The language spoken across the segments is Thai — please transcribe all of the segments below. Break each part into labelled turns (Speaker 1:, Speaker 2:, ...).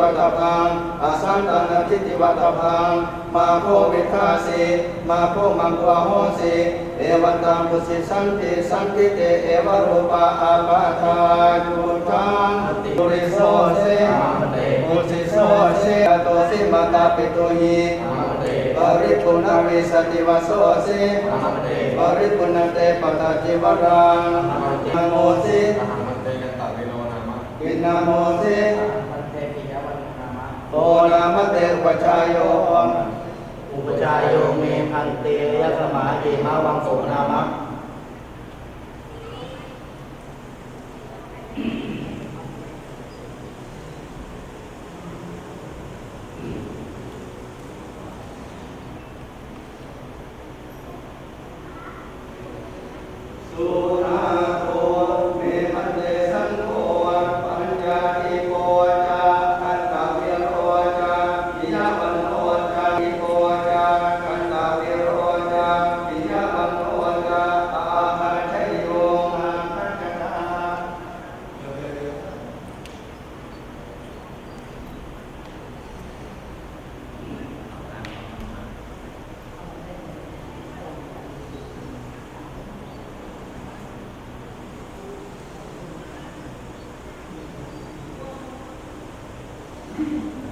Speaker 1: วัตพังอาสันตังนาทิติวัตพัง มาโพวิทาสีมาโพมังควาโหสีเอวันตังปุสิสันติสันติเตเอวรูปะอาปาทาจุตังปุริโสเสปุสิโสเสโตสิมาตาปิตุหีปริปุณวิสติวโสเสปริปุณเตปตาจิวรังนโมส
Speaker 2: มันเตยันตะเวโนนามะ
Speaker 1: กินโมเส
Speaker 3: มันเตปิยวันนามะ
Speaker 1: โตนามเตอุปชายโย
Speaker 3: อุปชายโยเมพันเตยสมาเอมาวังโสนามะ
Speaker 1: Thank you.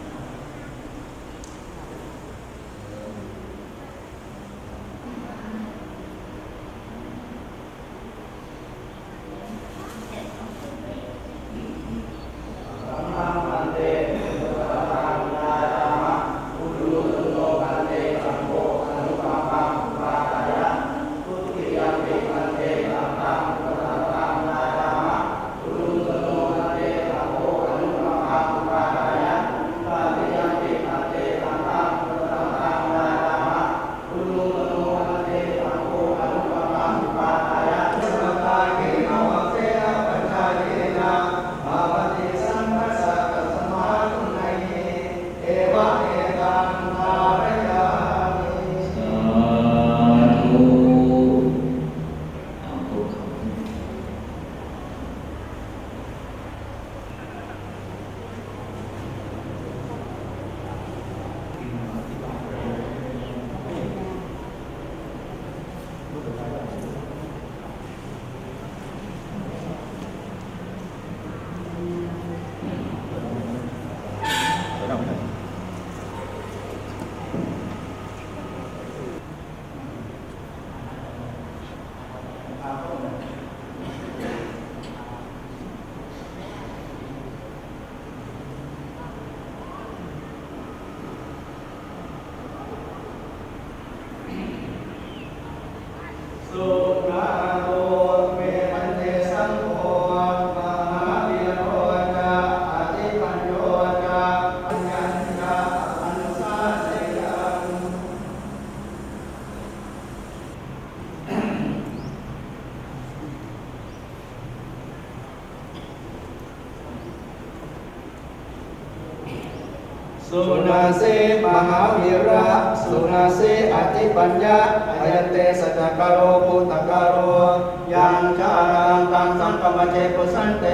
Speaker 1: เจปุ
Speaker 3: สันเต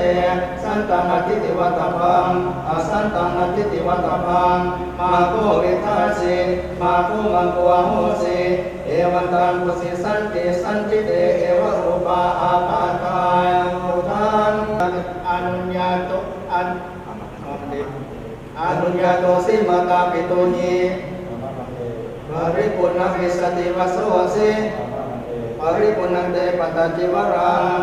Speaker 3: สันตังอ
Speaker 1: ธิติวัตพังอสันตังอธิติวัตพัง มาโกวิทาสีมาโกมังกวาโหสีเอวันตังปุสิสันติสันติเตเอวรูปาอาปาทายุทังอัญญาตุอันอนุญาโตสิมาตาปิตุนีปริปุณวิสติวโสสิปริปุณเตปตาจิวรัง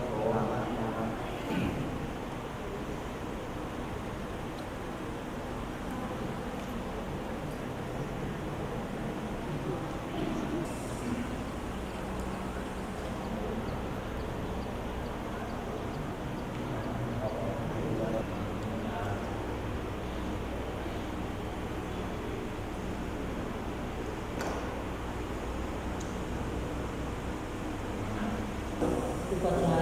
Speaker 4: Quadrado.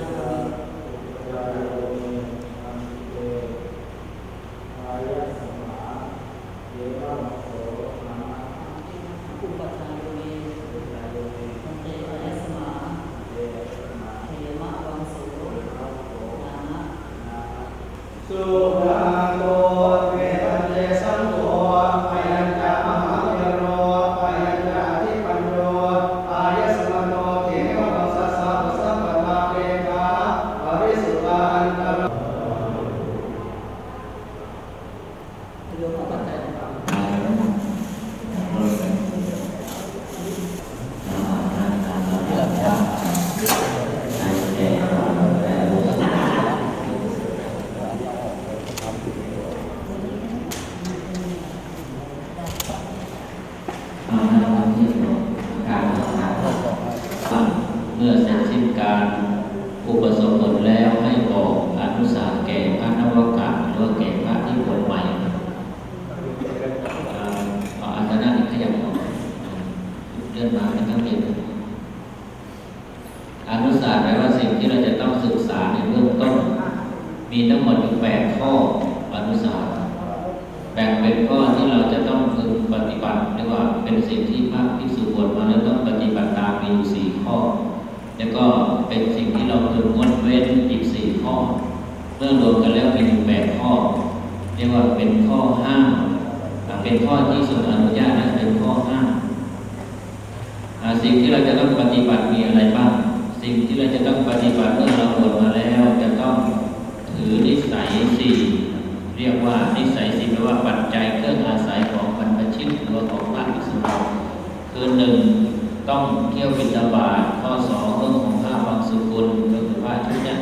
Speaker 4: แล้วก็เป็นสิ่งที่เราพึงงดเว้นอีกสี่ข้อ เมื่อรวมกันแล้วมีอยู่แปดข้อ เรียกว่าเป็นข้อห้ามเป็นข้อที่ทรงอนุญาตนะเป็นข้อห้ามสิ่งที่เราจะต้องปฏิบัติมีอะไรบ้าง สิ่งที่เราจะต้องปฏิบัติเมื่อเราบวชมาแล้วจะต้องถือนิสัยสี่เรียกว่านิสัยสี่แปลว่าปัจจัยเครื่องอาศัยของบรรพชิตหรือของพระภิกษุรคือหนึ่ง ต้องเที่ยวบิณฑบาตข้อสองเรื่องของผ้าบางสุกุลก็คือผ้าชุดเนี้ย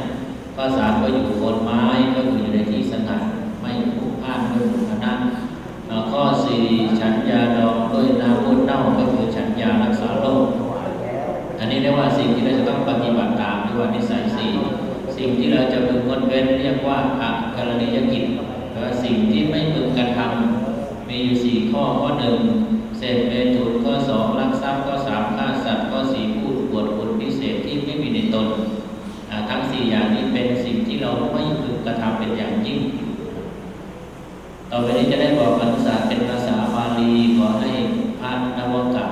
Speaker 4: ข้อสามก็อยู่โคนไม้ก็คืออยู่ในที่สงัดไม่ผูกผ้าไม่ผูกพนันเอ่อข้อสี่ฉันยาดองด้วยน้ำมูดเน่าก็คือฉันยารักษาโรคอันนี้เรียกว่าสิ่งที่เราจะต้องปฏิบัติตามเรียนิสัยสี่สิ่งที่เราจะพึงงดเว้นเรียกว่าอักรณียกิจสิ่งที่ไม่พึงกระทำมีอยู่สี่ข้อข้อหนึ่ง เสพเมถุนก็สองลักทรัพย์ก็สามฆ่าสัตว์ก็สี่พูดบวดบุญพิเศษที่ไม่มีในตนทั้งสี่อย่างนี้เป็นสิ่งที่เราไม่พึงกระทำเป็นอย่างยิ่ง ต่อไปนี้จะได้บอกภาษาเป็นภาษาบาลีขอให้พระนวกะ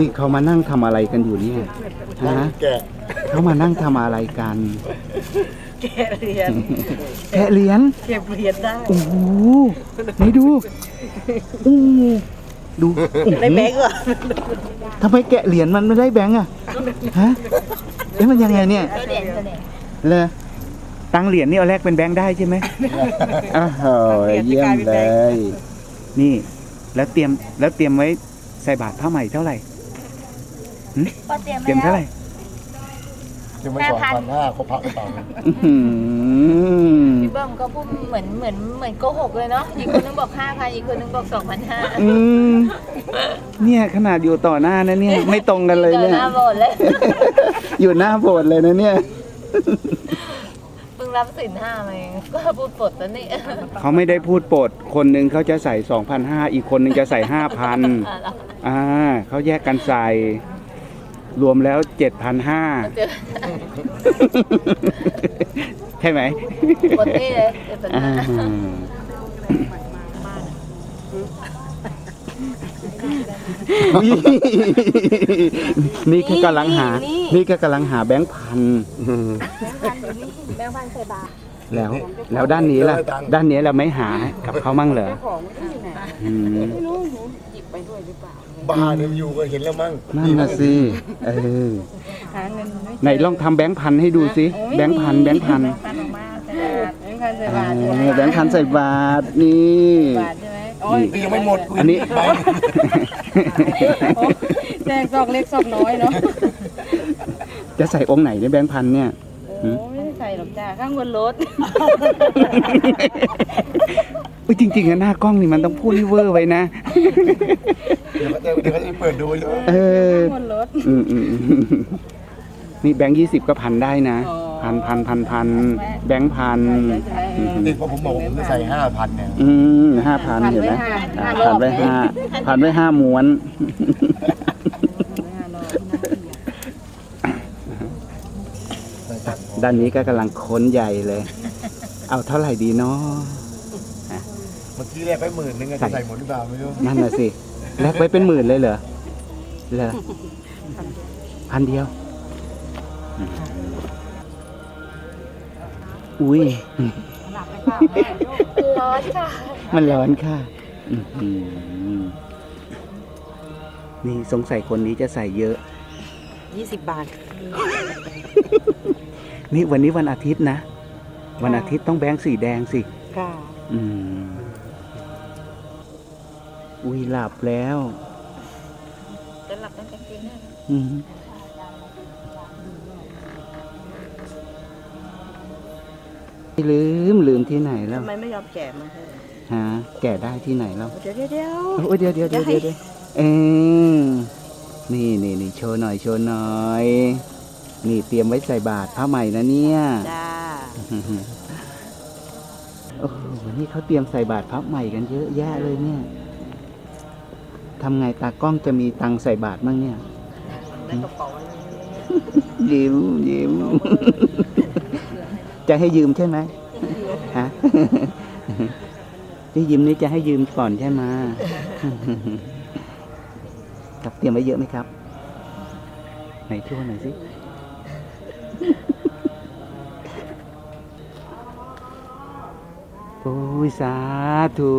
Speaker 5: นี่เขามานั่งทำอะไรกันอยู่เนี่ยฮะ
Speaker 3: แกะ
Speaker 5: เขามานั่งทำอะไรกัน
Speaker 6: แกะเหรียญ
Speaker 5: แกะเหรียญ
Speaker 6: เก็บเหรียญได้
Speaker 5: โอ้โหไหนดูโอ้โหดูโอ้โห
Speaker 6: ได้แบงก์เหรอ
Speaker 5: ทำไมแกะเหรียญมันไม่ได้แบงค์อะฮะเอ๊ะมันยังไงเนี่ยเลยตังเหรียญนี่เอาแลกเป็นแบงค์ได้ใช่ไหมอ้าวเยี่ยมเลย นี่ แล้วเตรียมแล้วเตรียมไว้ใส่บาตรผ้าใหม่เท่าไหร่ หึ
Speaker 7: ก็เตรียม
Speaker 5: เตรียมเท่าไหร่
Speaker 3: จะไม่สองพันห้าเขาพักกระเป๋า
Speaker 5: อื้อหือ
Speaker 7: พี่เบิ้มก็พูดเหมือนเหมือนเหมือนโกหกเลยเนาะอีกคนนึงบอกห้าพันอีกคนนึงบอกสองพันห้า
Speaker 5: อืมเนี่ยขนาดอยู่ต่อหน้านะเนี่ย ไม่ตรงกันเลย
Speaker 7: เจอ
Speaker 5: เนี่ย
Speaker 7: หน้าโบสถ์เลย
Speaker 5: อยู่หน้าโบสถ์เลยนะเนี่ย
Speaker 7: เพิ่งรับสินห้ามาเองก็พูดปดแล้วนี่
Speaker 5: เขาไม่ได้พูดโปรดคนหนึ่งเขาจะใส่2,500 อีกคนหนึ่งจะใส่ 5,000
Speaker 7: อะเหรอ
Speaker 5: อ่าเขาแยกกันใส่ รวมแล้ว7,500
Speaker 7: เจอ
Speaker 5: ใช่ไหม
Speaker 7: ปดนี่เลยเจอแต่ห
Speaker 5: อ่า
Speaker 7: น้า
Speaker 5: นี่แค่กำลังหา นี่แค่กำลังหาแบงค์พัน
Speaker 7: แบงค์พันใส่บาท
Speaker 5: แล้วแล้วด้านนี้ล่ะ ด้านนี้เราไม่หากับเขามั่งเหรออืม
Speaker 3: บ้า เนี่ยอยู่ก็เห็นแล้วมั้ง
Speaker 5: นั่นน่ะสิเออไหนลองทำแบงค์พันให้ดูสิแบงค์พันแบงค์พัน
Speaker 7: พันออกมาใส่บาทค์พันใส่บาท
Speaker 5: เอ
Speaker 7: ใช่ไหม
Speaker 5: อแบงค์พันใส่บาทนี่
Speaker 7: บาทใช่ไหม
Speaker 5: นี่
Speaker 3: ยังไม่หมด
Speaker 5: อันนี้
Speaker 7: แจกซอกเล็กซอกน้อยเนาะ
Speaker 5: จะใส่องค์ไหนในยแบงค์พันเนี่ย
Speaker 7: โอ้ไม่ได้ใส่หรอกจ้าข้างบนรถ
Speaker 5: อุ้ยจริงๆอะหน้ากล้องนี่มันต้องพูดให้เวอร์ไว้นะ
Speaker 3: เดี๋ยวเขาจะเดี๋ยวเขาจะเปิดดูอยู่
Speaker 5: เออ
Speaker 7: ข้างบนรถ
Speaker 5: อืมอืมอืมนี่แบงค์ยี่สิบก็พันได้นะ
Speaker 7: อ๋อ
Speaker 5: พันพันพันพันแบงค์พันอืม
Speaker 3: นี่พอผมบอกผมจะใส่ห้าพันเนี่ย
Speaker 5: อืมห้าพันเห็นไหมอ่าพันไว้ห้าพันไว้ห้าม้วน ด้านนี้ก็กำลังค้นใหญ่เลย เอาเท่าไหร่ดีเนาะ
Speaker 3: เมื่อกี้แรกไปหมื่นนึงอะจะใส่หมดหรือเปล่าไม่รู้
Speaker 5: นั่นน่ะสิ แลกไว้เป็นหมื่นเลยเหรอเหรอพันเดียว อุ้ย
Speaker 7: ร้อนค่ะ
Speaker 5: มันร้อนค่ะอื้อหือนี่สงสัยคนนี้จะใส่เยอะ
Speaker 7: 20บาท
Speaker 5: นี่วันนี้วันอาทิตย์นะ วันอาทิตย์ต้องแบงค์สีแดงสิ
Speaker 7: ค่ะ
Speaker 5: อืม อุ้ยหลับแล้ว
Speaker 7: จะหลับตั้งแต่คืนนี้
Speaker 5: อืมลืมลืมที่ไหนแล้ว
Speaker 7: ทำไมไม่ยอมแกะมาให้
Speaker 5: ฮะแก่ได้ที่ไหนแล้ว
Speaker 7: เดี๋ยวเดี๋ยวเดี๋ยว
Speaker 5: โอ้ยเดี๋ยวเดี๋ยวเดี๋ยวเดี๋ยวเดี๋ยวเออนี่นี่นี่โชว์หน่อยโชว์หน่อย นี่เตรียมไว้ใส่บาตรผ้าใหม่นะเนี่ย
Speaker 7: จ้า
Speaker 5: โอ้โหนี่เขาเตรียมใส่บาตรพับใหม่กันเยอะแยะเลยเนี่ย ทำไงตากล้องจะมีตังค์ใส่บาตรบ้างเนี่ย
Speaker 7: ในกระเป๋าอะไร
Speaker 5: ยิ้มยิ้มจะให้ยืมใช่ไหมฮะที่ยืมนี่จะให้ยืมก่อนใช่ไหมครับเตรียมไว้เยอะไหมครับ ไหนช่วยหน่อยสิโอ้ยสาธุ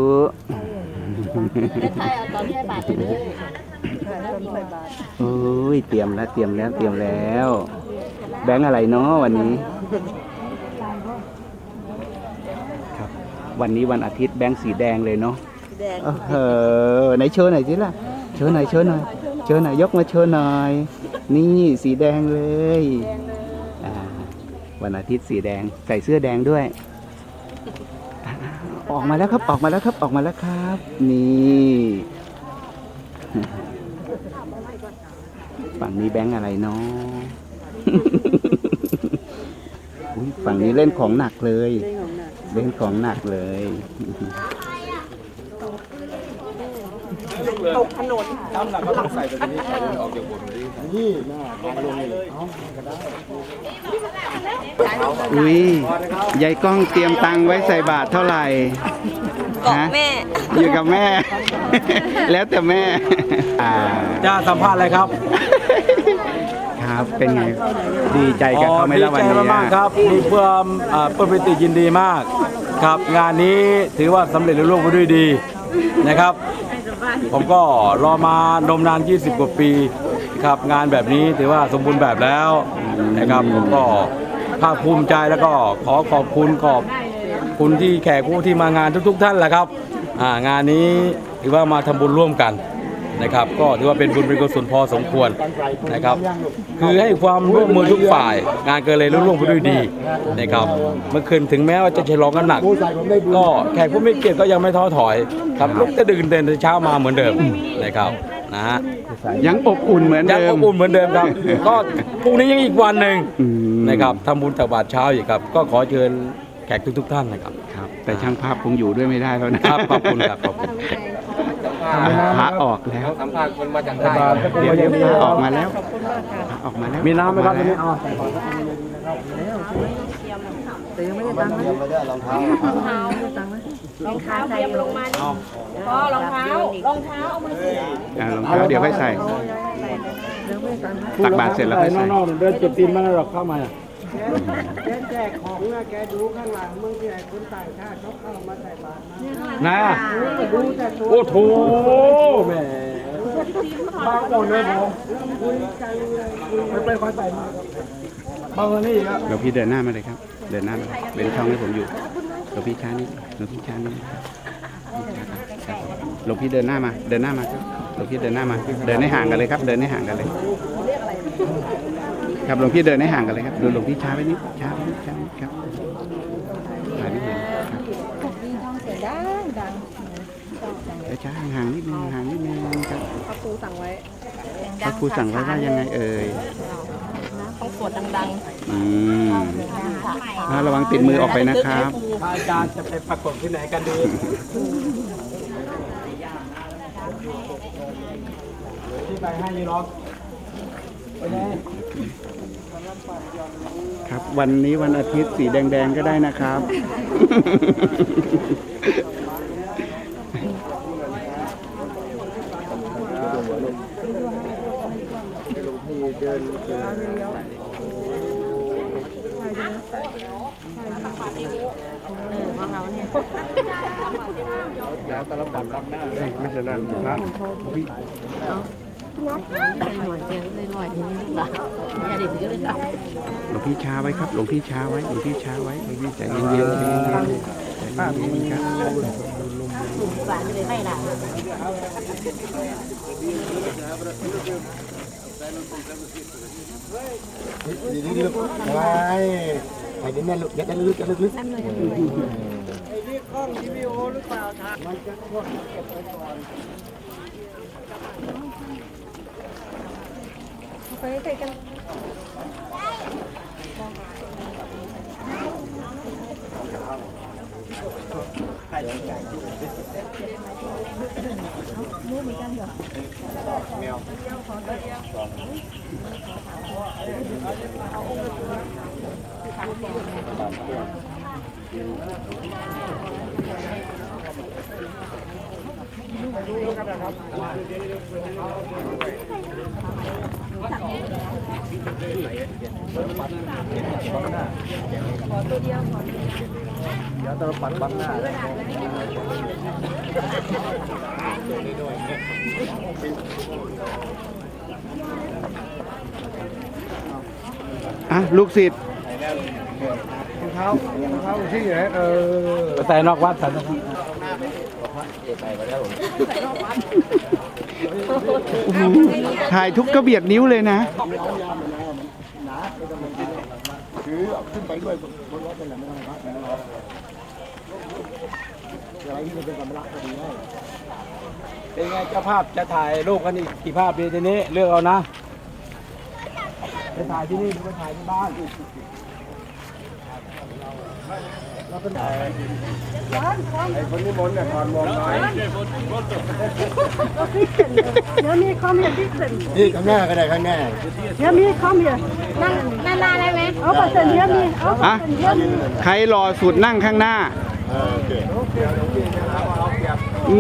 Speaker 7: ไม่ใช่เอาตอนนี้บาทไปเลย
Speaker 5: โอ้ยเตรียมแล้วเตรียมแล้วเตรียมแล้ว แบงค์อะไรเนาะวันนี้ ครับ วันนี้วันอาทิตย์แบงค์สีแดงเลยเนาะเออไหนโชว์หน่อยสิล่ะโชว์หน่อยโชว์หน่อยโชว์หน่อยยกมาโชว์หน่อย นี่สีแดงเลยวันอาทิตย์สีแดงใส่เสื้อแดงด้วย ออกมาแล้วครับออกมาแล้วครับออกมาแล้วครับ นี่ฝั่งนี้แบงค์อะไรเนาะฝั่งนี้เล่นของหนักเลย เล่นของหนักเลย อุ้ยยายก้องเตรียมตังค์ไว้ใส่บาทเท่าไหร่
Speaker 7: บอก
Speaker 5: ฮะ
Speaker 7: แม่
Speaker 5: อยู่กับแม่ แล้วแต่แม่อ่า
Speaker 8: จะสัมภาษณ์อะไรครับ
Speaker 5: ครับเป็นไงดีใจกับเขาไหม่
Speaker 8: ดี
Speaker 5: ละวัน
Speaker 8: ใจ
Speaker 5: นี้
Speaker 8: มากๆครับมีความอ่าปลื้มปิติยินดีมาก ครับงานนี้ถือว่าสำเร็จลุล่วงไปด้วยดีนะครับ ผมก็รอมานมนาน 20 กว่าปีครับงานแบบนี้ถือว่าสมบูรณ์แบบแล้วนะครับผมก็ภาคภูมิใจแล้วก็ขอขอบคุณขอบคุณที่แขกผู้ที่มางานทุก ๆ ท่านแหละครับงานนี้ถือว่ามาทำบุญร่วมกัน นะครับ ก็ถือว่าเป็นบุญเป็นกุศลพอสมควรนะครับ คือให้ความร่วมมือทุกฝ่าย งานเกิดเลยรุ่งไปด้วยดีนะครับ เมื่อคืนถึงแม้ว่าจะฉลองกันหนัก ก็แขกผู้มีเกียรติก็ยังไม่ท้อถอยครับลุกจะดื่นเต้นแต่เช้ามาเหมือนเดิมนะครับนะฮะ
Speaker 5: ยังอบอุ่นเหมือน
Speaker 8: ยัง
Speaker 5: เดิ
Speaker 8: อ
Speaker 5: ม
Speaker 8: บอุ่นเหมือนเดิมครับ ก็พรุ่งนี้ยังอีกวันหนึ่ง
Speaker 5: อืม
Speaker 8: นะครับทำบุญตักบาตรเช้าอีกครับ ก็ขอเชิญแขกทุก ๆ ท่านนะครับ
Speaker 5: ครับ แต่ช่างภาพคงอยู่ด้วยไม่ได้แล้วนะครับ
Speaker 8: ขอบคุณครับขอบคุณ
Speaker 5: พระออกแล้ว
Speaker 2: สัมภาษณ์คนมาจากใต้
Speaker 5: เดี๋ยวเดี๋ยวพระออกมาแล้วพระออกมาแล้ว
Speaker 8: มีน้ำไหมครับวันนี้
Speaker 5: อ
Speaker 8: อ๋อ
Speaker 7: รองเท้าเตรียมลงมาดิพ่อรองเท้ารองเท้าเอามาสิ
Speaker 5: อ่ารองเท้าเดี๋ยวค่อยใส่ตักบาตรเสร็จแล้วค่อยใส่
Speaker 8: นอกๆเดินจุดตีนมาแล้วหรอกเข้ามา นะโอ้โถแหม่บางคนเลยผมไม่เป็นความใส่มาบางคนนี่ครับ
Speaker 5: เดี๋ยวพี่เดินหน้ามาเลยครับ เดินหน้ามาเลยเป็นช่องให้ผมอยู่หลวงพี่ช้านิดหลวงพี่ช้านิดครับหลวงพี่เดินหน้ามา เดินหน้ามาครับหลวงพี่เดินหน้ามา เดินให้ห่างกันเลยครับ เดินให้ห่างกันเลย ครับหลวงพี่เดินให้ห่างกันเลยครับดูหลวงพี่ช้าไปนิดช้าไปนิดช้าไปนิดครับถ่ายไม่เห็นครับ
Speaker 7: นี่ท้องเสียงดังดัง
Speaker 5: ช้าๆห่างๆนิดนึงห่างนิดนึงครับ
Speaker 7: พระครูสั่งไว้
Speaker 5: พระครูสั่งไว้ว่ายังไงเอ่ย
Speaker 7: ต้องสวดดัง
Speaker 5: อืมอ่าระวังติดมือออกไปนะครับ
Speaker 8: พระอาจารย์จะไปปรากฏที่ไหนกันดีที่ไปให้ยีรอกไปไหน
Speaker 5: ครับ วันนี้วันอาทิตย์สีแดงๆก็ได้นะครับแล้วตลปัดรับหน้าไม่ใช่นั่นพระ
Speaker 7: หน่อยเดียวเลยหน่อยนี้ลูกหลานอย่าเด็กเยอะเลยค่ะ
Speaker 5: หลวงพี่ช้าไว้ครับ หลวงพี่ช้าไว้ หลวงพี่ช้าไว้ หลวงพี่ใจเย็นๆใจเย็นๆใจเย็นๆครับ
Speaker 7: หลานเลยไม่หลาน
Speaker 3: ดีๆลูกไว้ไปดิแม่ลูกยัดได้ลึกยัดลึก
Speaker 7: ไปไปกัน với cây canh Thank you. เดี๋ยวตะปัดบังหน้า
Speaker 5: อะลูกศิษย์รอง
Speaker 3: เท้ารองเท้าที่ไหนเออ
Speaker 8: แต่นอกวัดสันนะครับ
Speaker 5: โอ้โหถ่ายทุกกระเบียดนิ้วเลยนะ
Speaker 3: ถือขึ้นไปด้วยบนรถเป็นแหละไม่ต้องพักไม่ต้อะไรที่มันเป็นกำลังก็ดีให้
Speaker 8: เป็นไงเจ้าภาพจะถ่ายรูปกันอีกกี่ภาพดีทีนี้เลือกเอานะไปถ่ายที่นี่หรือไปถ่ายที่บ้าน
Speaker 3: ไอ้คนนี้มนเนี่ยถอนมองน้อย
Speaker 9: Let me come here, listen.
Speaker 3: นี่ข้างหน้าก็ได้ข้างหน้า
Speaker 9: Let me come here.
Speaker 7: นั่งนานๆได้ไหม
Speaker 9: How about that? Let me. How
Speaker 5: อะ
Speaker 9: about that? Let me.
Speaker 5: ใครรอสุดนั่งข้างหน้า
Speaker 3: เออโอเค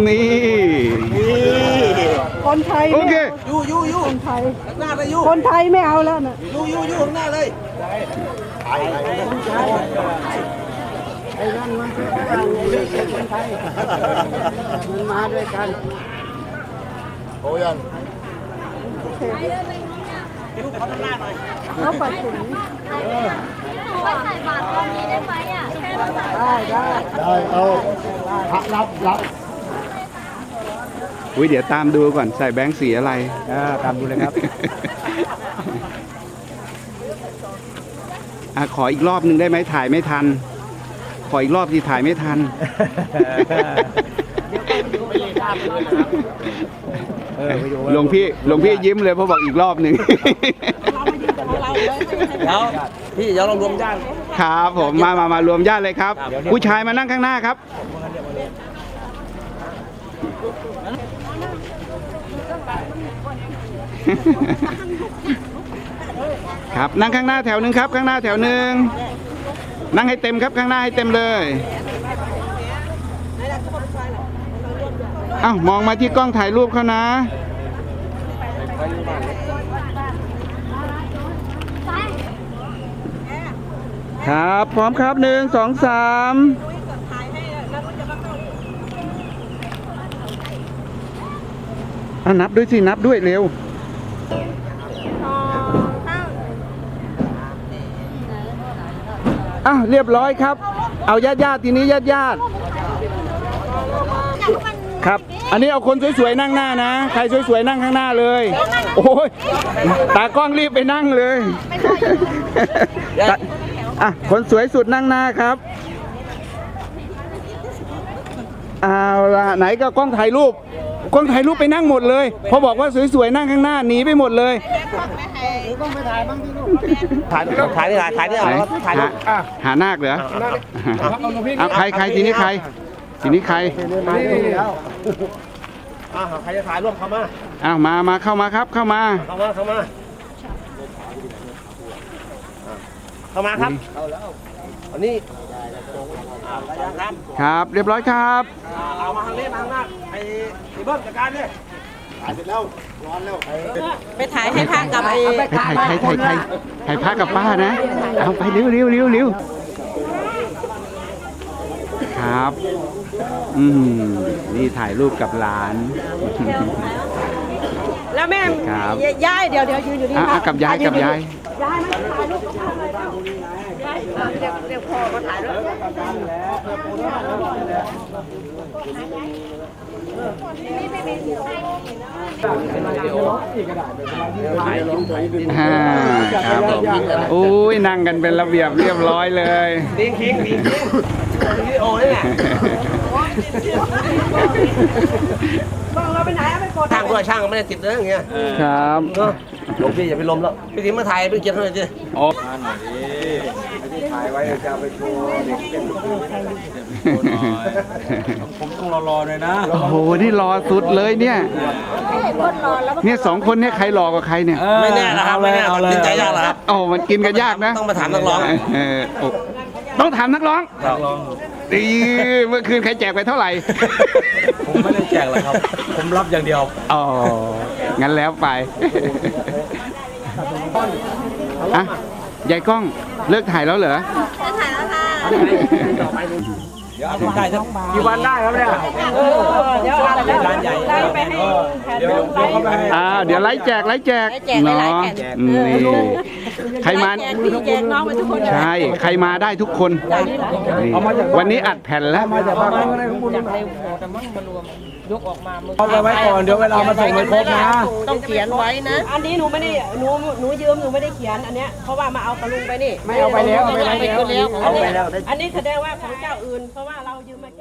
Speaker 5: นี่
Speaker 9: คนไทย
Speaker 5: โอ
Speaker 9: ไม่
Speaker 5: เค
Speaker 9: เอาคนไทยคนไทยไอ้นั่นมันคือฝรั่งไอ้นี่เคือคนไทย
Speaker 3: มันมาด้วยกัน โอ้ยัน
Speaker 9: เขาปัดถุง
Speaker 3: ว่าใส่บาตร
Speaker 7: ตอนนี้ได้ไหมอะได้ได้
Speaker 3: ได้เอารับรับ
Speaker 5: อุ้ยเดี๋ยวตามดูก่อนใส่แบงค์สีอะไร
Speaker 8: อ่าตามดูเลยครับ
Speaker 5: อ่าขออีกรอบหนึ่งได้ไหมถ่ายไม่ทัน ขออีกรอบที่ถ่ายไม่ทันหลวงพี่หลวงพี่ยิ้มเลยเพราะบอกอีกรอบหนึ่ง
Speaker 8: เดี๋ยวพี่เดี๋ยวเรารวมญาติ
Speaker 5: ครับผมมามามารวมญาติเลยครับผู้ชายมานั่งข้างหน้าครับ ครับนั่งข้างหน้าแถวหนึ่งครับ ข้างหน้าแถวหนึ่ง นั่งให้เต็มครับข้างหน้าให้เต็มเลย เอ้ามองมาที่กล้องถ่ายรูปเขานะ ครับ พร้อมครับหนึ่งสองสามอะนับด้วยสิ นับด้วยเร็ว อ้าวเรียบร้อยครับ เอาญาติญาติทีนี้ญาติญาติครับ อันนี้เอาคนสวยๆนั่งหน้านะ ใครสวยๆนั่งข้างหน้าเลย โอ้ย ตากล้องรีบไปนั่งเลยอะคนสวยสุดนั่งหน้าครับเอาละไหนก็กล้องถ่ายรูป กล้องถ่ายรูปไปนั่งหมดเลย พอบอกว่าสวยๆนั่งข้างหน้าหนีไปหมดเลย
Speaker 2: ถ่ายถ่ายนี่ถ่ายถ่ายนี่เอา
Speaker 5: ไหน
Speaker 2: ถ่าย
Speaker 5: หาหานาคเหรอเอาใครใครทีนี้ใคร ทีนี้ใคร
Speaker 2: มาแล้วอ่าใครจะถ่ายร่วมเข้ามา
Speaker 5: อ้าวมามาเข้ามาครับ เข้ามา
Speaker 2: เข้ามาเข้ามาเข้ามาครับอันนี้อ่าไปยังครับ
Speaker 5: ครับ เรียบร้อยครับ
Speaker 2: เอามาทางนี้มาทางหน้าไอ้เบิ้มจัดการเนี่ยายเสร็จแล้วร้อนแล้ว
Speaker 6: ไปถ่ายให้พากับไอ้
Speaker 5: ไปถ่ายใครถ่ายใครถ่ายพระกับป้านะ เอาไปเร็วเร็วเร็วเร็วครับ อืมนี่ถ่ายรูปกับหลาน
Speaker 9: แล้วแม่
Speaker 5: ครับ
Speaker 9: ยายเดี๋ยวเดี๋ยวยืนอยู่นี่
Speaker 5: อะอะกับยายกับยาย
Speaker 9: ยายมาถ่ายรูปกับพ่อเลยเปล่ายายเรียกเรียกพ่อมาถ่ายรูป
Speaker 5: อ่าครับผมอุ้ยนั่งกันเป็นระเบียบเรียบร้อยเลย
Speaker 2: ดิ้งคิงดิ้งคิงวิดีโอนี่แหละ
Speaker 9: ต้องเราไปไหนเอาไปกด
Speaker 2: ช่างด้วยช่างไม่ได้ติดเลยอย่างเงี้ย
Speaker 5: ครับ
Speaker 2: เนอะหลวงพี่อย่าไปล้มแล้วพี่ติ๋มมาถ่ายเป็นเกียรติเท่าไหร่ดิ
Speaker 5: โอ้
Speaker 8: ผมต้องรอๆเลยนะ
Speaker 5: โอ้โหนี่รอสุดเลยเนี่ยเนี่ยสองคนเนี่ยใครรอกว่าใครเนี่ย
Speaker 2: ไม่แน่นะครับไม่แน่ตัดสินใจยากนะครับ
Speaker 5: โอ้มันกินกันยากนะ
Speaker 2: ต้องมาถามนักร้อง
Speaker 5: เออโอ้ต้องถามนักร้องดีเมื่อคืนใครแจกไปเท่าไหร่
Speaker 8: ผมไม่ได้แจกหรอกครับ ผมรับอย่างเดียว
Speaker 5: อ๋อ งั้นแล้วไปอะยายกล้องเลิกถ่ายแล้วเหรอ
Speaker 6: ถ่ายแล้วค่ะ
Speaker 8: เดี๋ยวเอาผมได้สักกี่วันได้ครับเนี่ย
Speaker 9: เดี๋ยวเอาแล้ว
Speaker 8: ร้านใหญ่
Speaker 9: ไล่ไปให้แผน
Speaker 8: เดี๋ยว
Speaker 9: ลง
Speaker 8: เดี๋ยวเขาไปให้
Speaker 5: อ่าเดี๋ยวไลฟ์แจกไลฟ์แจก
Speaker 6: ไลฟ์แจกหลายๆแผ่น
Speaker 5: เนาะนี่ใครมา
Speaker 6: แจกพี่แจกน้องไปทุกคน
Speaker 5: ใช่ ใครมาได้ทุกคนนี่วันนี้อัดแผ่นแล้ว
Speaker 8: เอา ไปไว้ก่อนเดี๋ยวเวลามาส่งไม่ครบนะ
Speaker 6: ต้องเขียนไว้นะ
Speaker 9: อันนี้หนูไม่ได้หนูหนูยืมหนูไม่ได้เขียนอันเนี้ยเพราะว่ามาเอากระลุงไปนี่
Speaker 8: ไม่เอาไปแล้วเอาไปแล้ว
Speaker 9: อันนี้อันนี้แสดงว่าของเจ้าอื่นเพราะว่าเรายืมมาแค่